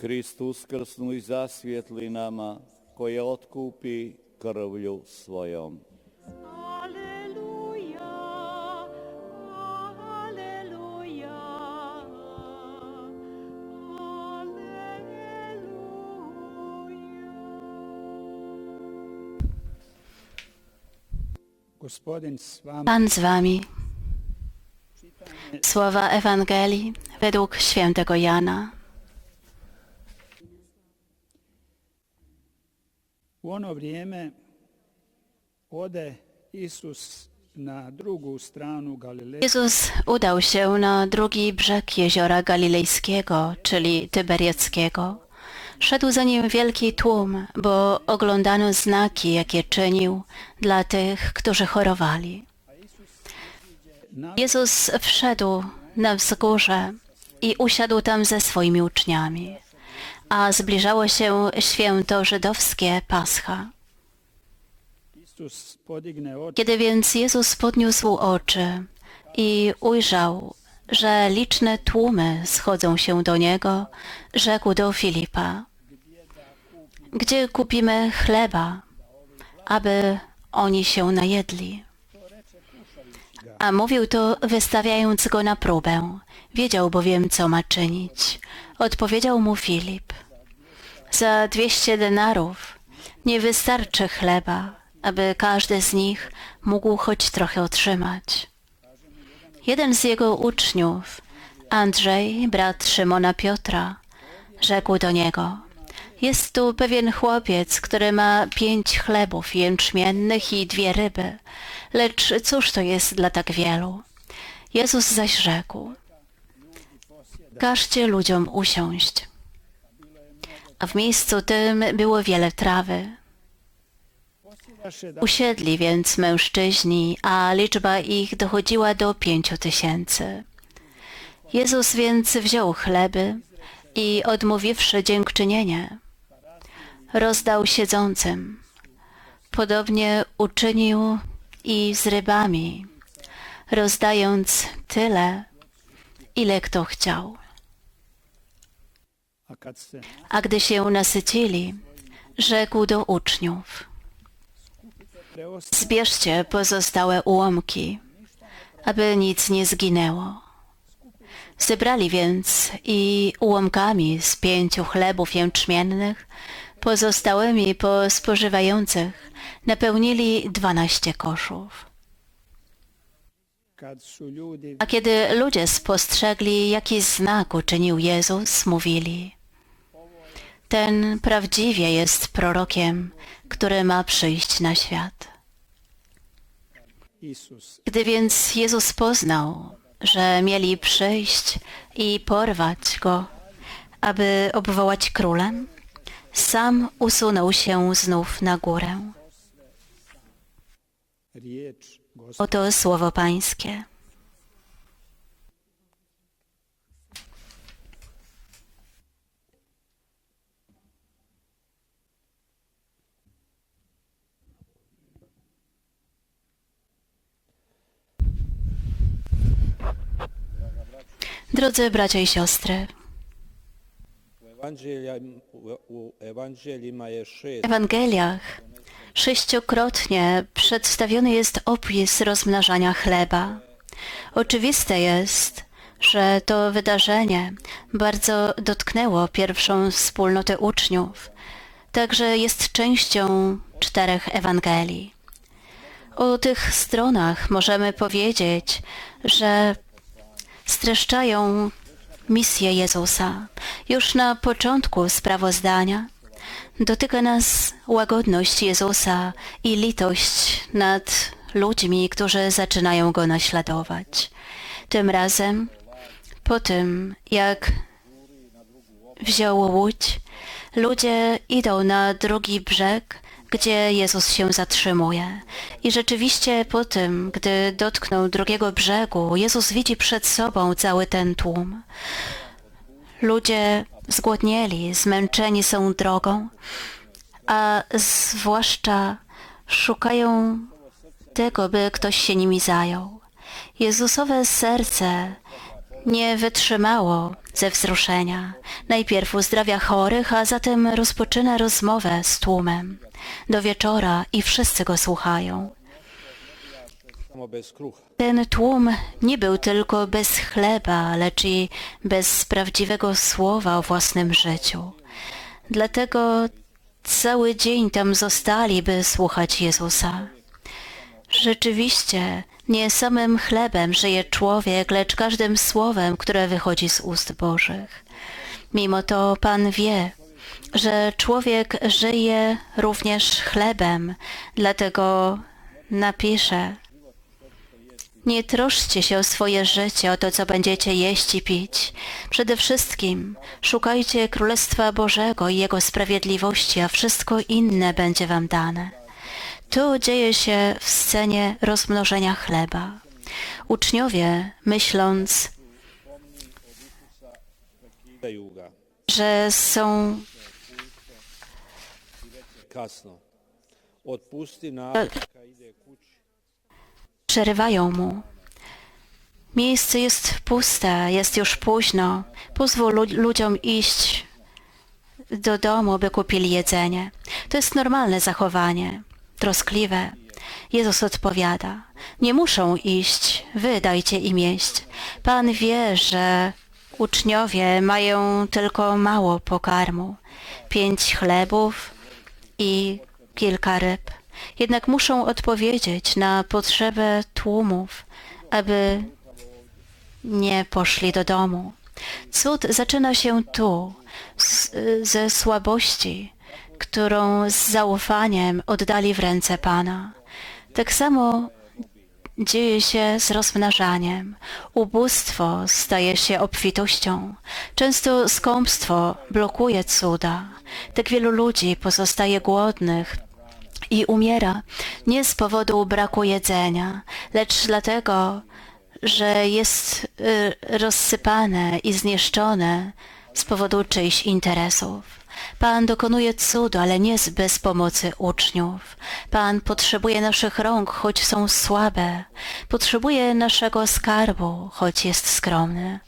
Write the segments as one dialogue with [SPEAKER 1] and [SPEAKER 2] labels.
[SPEAKER 1] Kristus krsnuj zasvijetli nama, koje otkupi krvlju svojom.
[SPEAKER 2] Aleluja, aleluja, aleluja.
[SPEAKER 3] Gospodin s vama.
[SPEAKER 4] Pan z wami. Słowa Ewangelii według świętego Jana.
[SPEAKER 3] Ono vrijeme ode Isus na Galileje
[SPEAKER 4] Jezus udał się na drugi brzeg jeziora galilejskiego, czyli Tyberiackiego. Szedł za nim wielki tłum, bo oglądano znaki, jakie czynił dla tych, którzy chorowali. Jezus wszedł na wzgórze i usiadł tam ze swoimi uczniami, a zbliżało się święto żydowskie Pascha. Kiedy więc Jezus podniósł oczy i ujrzał, że liczne tłumy schodzą się do Niego, rzekł do Filipa, gdzie kupimy chleba, aby oni się najedli? A mówił to wystawiając go na próbę. Wiedział bowiem, co ma czynić. Odpowiedział mu Filip, za dwieście denarów nie wystarczy chleba, aby każdy z nich mógł choć trochę otrzymać. Jeden z jego uczniów, Andrzej, brat Szymona Piotra, rzekł do niego, jest tu pewien chłopiec, który ma pięć chlebów jęczmiennych i dwie ryby, lecz cóż to jest dla tak wielu? Jezus zaś rzekł, każcie ludziom usiąść. A w miejscu tym było wiele trawy. Usiedli więc mężczyźni, a liczba ich dochodziła do pięciu tysięcy. Jezus więc wziął chleby i odmówiwszy dziękczynienie, rozdał siedzącym. Podobnie uczynił i z rybami, rozdając tyle, ile kto chciał.
[SPEAKER 3] a
[SPEAKER 4] gdy się nasycili, rzekł do uczniów – Zbierzcie pozostałe ułomki, aby nic nie zginęło. Zebrali więc i ułomkami z pięciu chlebów jęczmiennych, pozostałymi po spożywających, napełnili dwanaście koszów. A kiedy ludzie spostrzegli, jaki znak uczynił Jezus, mówili Ten prawdziwie jest prorokiem, który ma przyjść na świat. Gdy więc Jezus poznał, że mieli przyjść i porwać go, aby obwołać królem, sam usunął się znów na górę. Oto słowo Pańskie. Drodzy bracia i siostry, w Ewangeliach sześciokrotnie przedstawiony jest opis rozmnażania chleba. Oczywiste jest, że to wydarzenie bardzo dotknęło pierwszą wspólnotę uczniów, także jest częścią czterech Ewangelii. O tych stronach możemy powiedzieć, że streszczają misję Jezusa. Już na początku sprawozdania dotyka nas łagodność Jezusa i litość nad ludźmi, którzy zaczynają Go naśladować. Tym razem, po tym jak wziął łódź, ludzie idą na drugi brzeg, gdzie Jezus się zatrzymuje. I rzeczywiście po tym, gdy dotknął drugiego brzegu, Jezus widzi przed sobą cały ten tłum. Ludzie zgłodnieli, zmęczeni są drogą, a zwłaszcza szukają tego, by ktoś się nimi zajął. Jezusowe serce nie wytrzymało ze wzruszenia. Najpierw uzdrawia chorych, a zatem rozpoczyna rozmowę z tłumem. Do wieczora i wszyscy go słuchają. Ten tłum nie był tylko bez chleba, lecz i bez prawdziwego słowa o własnym życiu. Dlatego cały dzień tam zostali, by słuchać Jezusa. Rzeczywiście, nie samym chlebem żyje człowiek, lecz każdym słowem, które wychodzi z ust Bożych. Mimo to Pan wie, że człowiek żyje również chlebem, dlatego napisze nie troszcie się o swoje życie, o to, co będziecie jeść i pić. Przede wszystkim szukajcie Królestwa Bożego i Jego sprawiedliwości, a wszystko inne będzie wam dane. Tu dzieje się w scenie rozmnożenia chleba. Uczniowie, myśląc, że są przerywają mu. Miejsce jest puste, jest już późno. Pozwól lu- ludziom iść do domu, by kupili jedzenie. To jest normalne zachowanie, troskliwe. Jezus odpowiada, nie muszą iść, wy dajcie im jeść. Pan wie, że uczniowie mają tylko mało pokarmu, pięć chlebów i kilka ryb. Jednak muszą odpowiedzieć na potrzebę tłumów, aby nie poszli do domu. Cud zaczyna się tu, z, ze słabości, którą z zaufaniem oddali w ręce Pana. Tak samo dzieje się z rozmnażaniem. Ubóstwo staje się obfitością. Często skąpstwo blokuje cuda. Tak wielu ludzi pozostaje głodnych i umiera nie z powodu braku jedzenia, lecz dlatego, że jest y, rozsypane i zniszczone z powodu czyichś interesów. Pan dokonuje cudu, ale nie bez pomocy uczniów. Pan potrzebuje naszych rąk, choć są słabe. Potrzebuje naszego skarbu, choć jest skromny.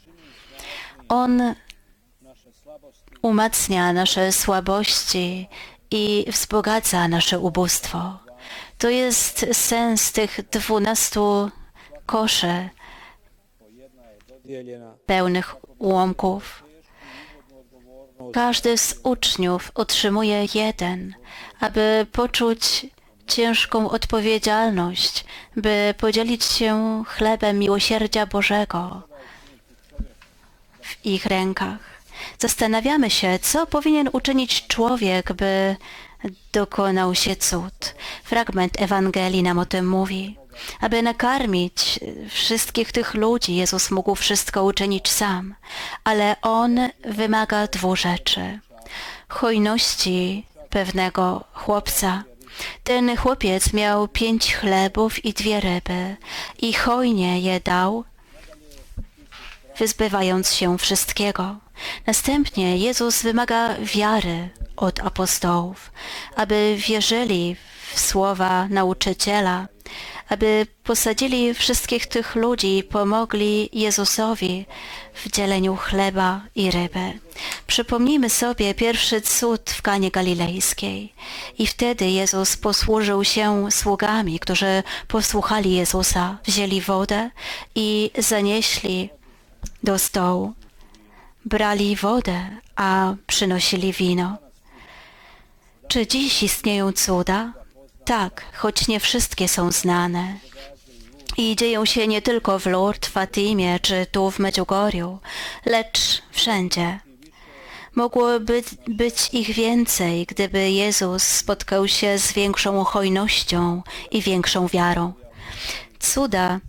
[SPEAKER 4] On umacnia nasze słabości i wzbogaca nasze ubóstwo. To jest sens tych dwunastu koszy pełnych ułomków. Każdy z uczniów otrzymuje jeden, aby poczuć ciężką odpowiedzialność, by podzielić się chlebem miłosierdzia Bożego w ich rękach. Zastanawiamy się, co powinien uczynić człowiek, by dokonał się cud. Fragment Ewangelii nam o tym mówi. Aby nakarmić wszystkich tych ludzi, Jezus mógł wszystko uczynić sam, ale On wymaga dwóch rzeczy. Hojności pewnego chłopca. Ten chłopiec miał pięć chlebów i dwie ryby i hojnie je dał, wyzbywając się wszystkiego. Następnie Jezus wymaga wiary od apostołów, aby wierzyli w słowa nauczyciela, aby posadzili wszystkich tych ludzi i pomogli Jezusowi w dzieleniu chleba i ryby. Przypomnijmy sobie pierwszy cud w Kanie Galilejskiej. I wtedy Jezus posłużył się sługami, którzy posłuchali Jezusa, wzięli wodę i zanieśli do stołu. Brali wodę, a przynosili wino. Czy dziś istnieją cuda? Tak, choć nie wszystkie są znane. I dzieją się nie tylko w Lourdes, Fatimie czy tu w Medjugorju, lecz wszędzie. Mogło być, być ich więcej, gdyby Jezus spotkał się z większą hojnością i większą wiarą. Cuda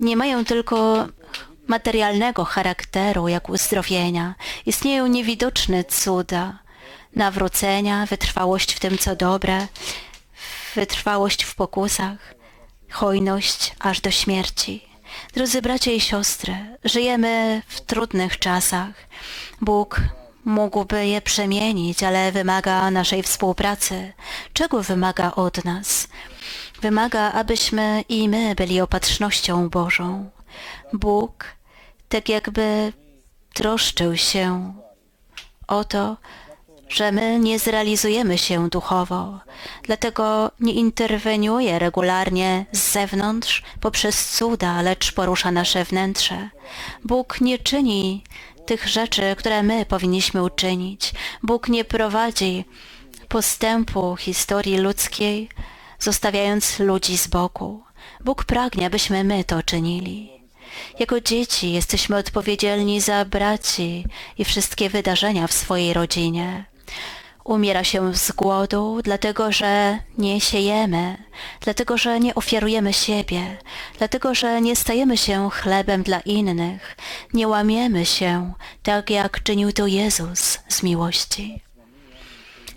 [SPEAKER 4] nie mają tylko materialnego charakteru, jak uzdrowienia. Istnieją niewidoczne cuda, nawrócenia, wytrwałość w tym, co dobre, wytrwałość w pokusach, hojność aż do śmierci. Drodzy bracia i siostry, żyjemy w trudnych czasach. Bóg mógłby je przemienić, ale wymaga naszej współpracy. Czego wymaga od nas? Wymaga, abyśmy i my byli opatrznością Bożą. Bóg tak jakby troszczył się o to, że my nie zrealizujemy się duchowo, dlatego nie interweniuje regularnie z zewnątrz poprzez cuda, lecz porusza nasze wnętrze. Bóg nie czyni tych rzeczy, które my powinniśmy uczynić. Bóg nie prowadzi postępu historii ludzkiej, zostawiając ludzi z boku. Bóg pragnie, abyśmy my to czynili. Jako dzieci jesteśmy odpowiedzialni za braci i wszystkie wydarzenia w swojej rodzinie. Umiera się z głodu, dlatego że nie siejemy, dlatego że nie ofiarujemy siebie, dlatego że nie stajemy się chlebem dla innych, nie łamiemy się, tak jak czynił to Jezus z miłości.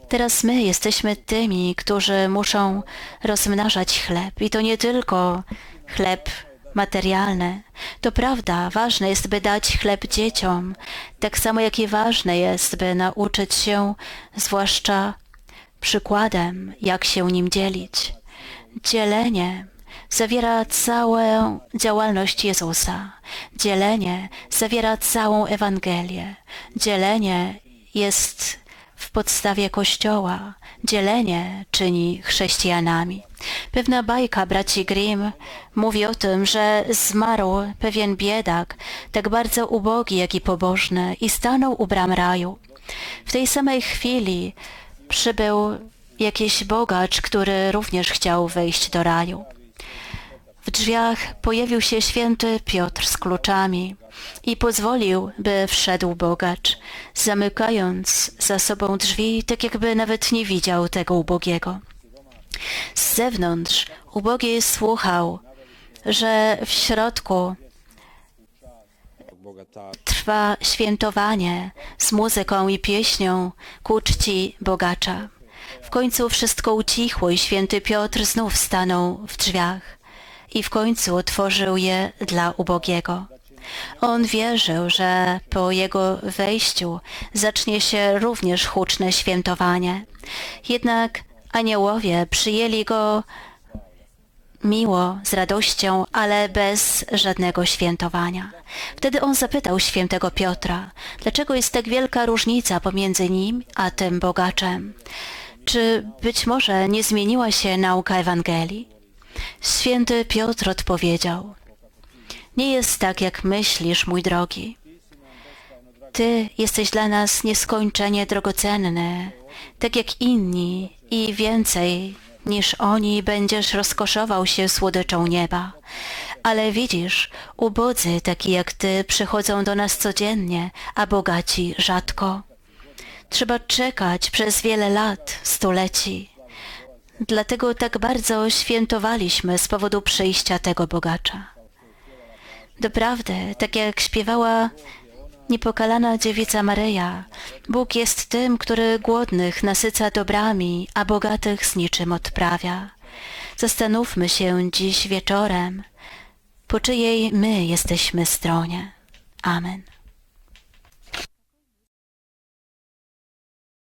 [SPEAKER 4] Teraz my jesteśmy tymi, którzy muszą rozmnażać chleb i to nie tylko chleb materialny. To prawda, ważne jest, by dać chleb dzieciom, tak samo jak i ważne jest, by nauczyć się, zwłaszcza przykładem, jak się nim dzielić. Dzielenie zawiera całą działalność Jezusa. Dzielenie zawiera całą Ewangelię. Dzielenie jest w podstawie Kościoła. Dzielenie czyni chrześcijanami. Pewna bajka braci Grimm mówi o tym, że zmarł pewien biedak, tak bardzo ubogi, jak i pobożny, i stanął u bram raju. W tej samej chwili przybył jakiś bogacz, który również chciał wejść do raju. W drzwiach pojawił się święty Piotr z kluczami i pozwolił, by wszedł bogacz, zamykając za sobą drzwi, tak jakby nawet nie widział tego ubogiego. Z zewnątrz ubogi słuchał, że w środku trwa świętowanie z muzyką i pieśnią ku czci bogacza. W końcu wszystko ucichło i święty Piotr znów stanął w drzwiach i w końcu otworzył je dla ubogiego. On wierzył, że po jego wejściu zacznie się również huczne świętowanie. Jednak aniołowie przyjęli go miło, z radością, ale bez żadnego świętowania. Wtedy on zapytał świętego Piotra, dlaczego jest tak wielka różnica pomiędzy nim a tym bogaczem? Czy być może nie zmieniła się nauka Ewangelii? Święty Piotr odpowiedział, nie jest tak, jak myślisz, mój drogi. Ty jesteś dla nas nieskończenie drogocenny, tak jak inni i więcej niż oni będziesz rozkoszował się słodyczą nieba. Ale widzisz, ubodzy taki jak ty przychodzą do nas codziennie, a bogaci rzadko. Trzeba czekać przez wiele lat, stuleci. Dlatego tak bardzo świętowaliśmy z powodu przyjścia tego bogacza. Doprawdy, tak jak śpiewała niepokalana dziewica Maryja, Bóg jest tym, który głodnych nasyca dobrami, a bogatych z niczym odprawia. Zastanówmy się dziś wieczorem, po czyjej my jesteśmy stronie. Amen.